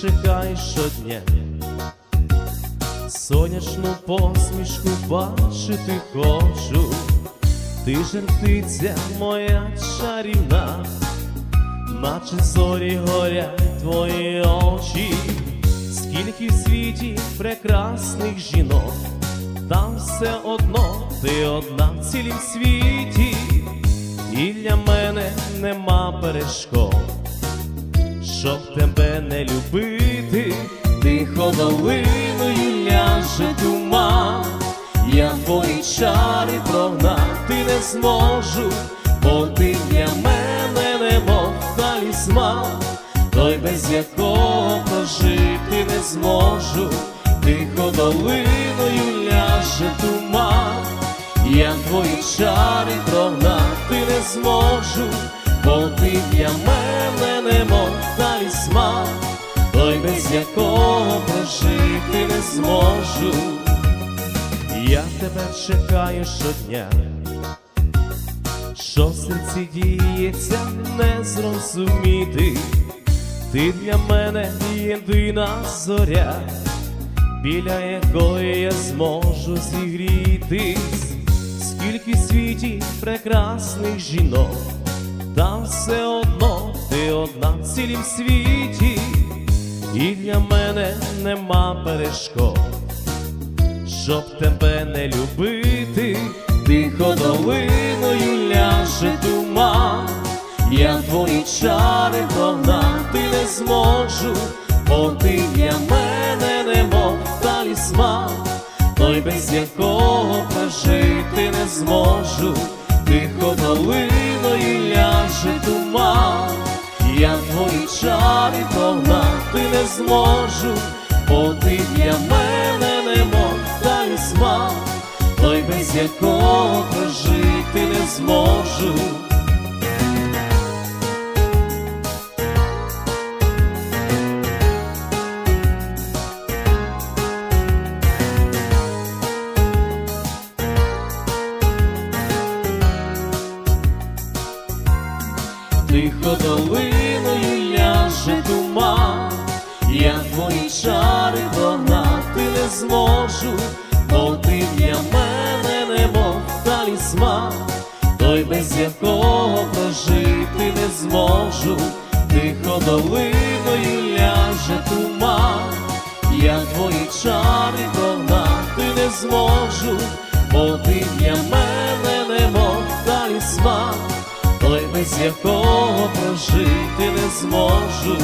чекаєш щодня, сонячну посмішку бачити хочу, ти жертиця моя чарівна, наче зорі горять твої очі, скільки в світі прекрасних жінок, там все одно ти одна в цілім світі, і для мене нема перешкод щоб тебе не любити, тихо долиною ляже туман, я твої чари прогнати не зможу, бо ти для мене немов талісман, той без якого прожити не зможу, тихо долиною ляже туман, я твої чари прогнати не зможу, бо ти для мене немов талісман, той без якого прожити не зможу. Я тебе чекаю щодня, що в серці діється, не зрозуміти. Ти для мене єдина зоря, біля якої я зможу зігрітись, скільки в світі прекрасних жінок, там все одно ти одна в цілім світі, і для мене нема перешкод, щоб тебе не любити, тихо долиною ляже туман. Я твої чари прогнати не зможу, бо ти для мене немов талісман, той без якого прожити не зможу, тихо долиною чари прогнати не зможу, бо ти для мене немов талісман, той без якого прожити не зможу. Тихо долиною ляже туман, я твої чари прогнати не зможу, бо ти для мене немов талісман, той без якого прожити не зможу, тихо долиною ляже туман, я твої чари прогнати не зможу, бо ти для мене немов талісман той без якого прожити не зможу.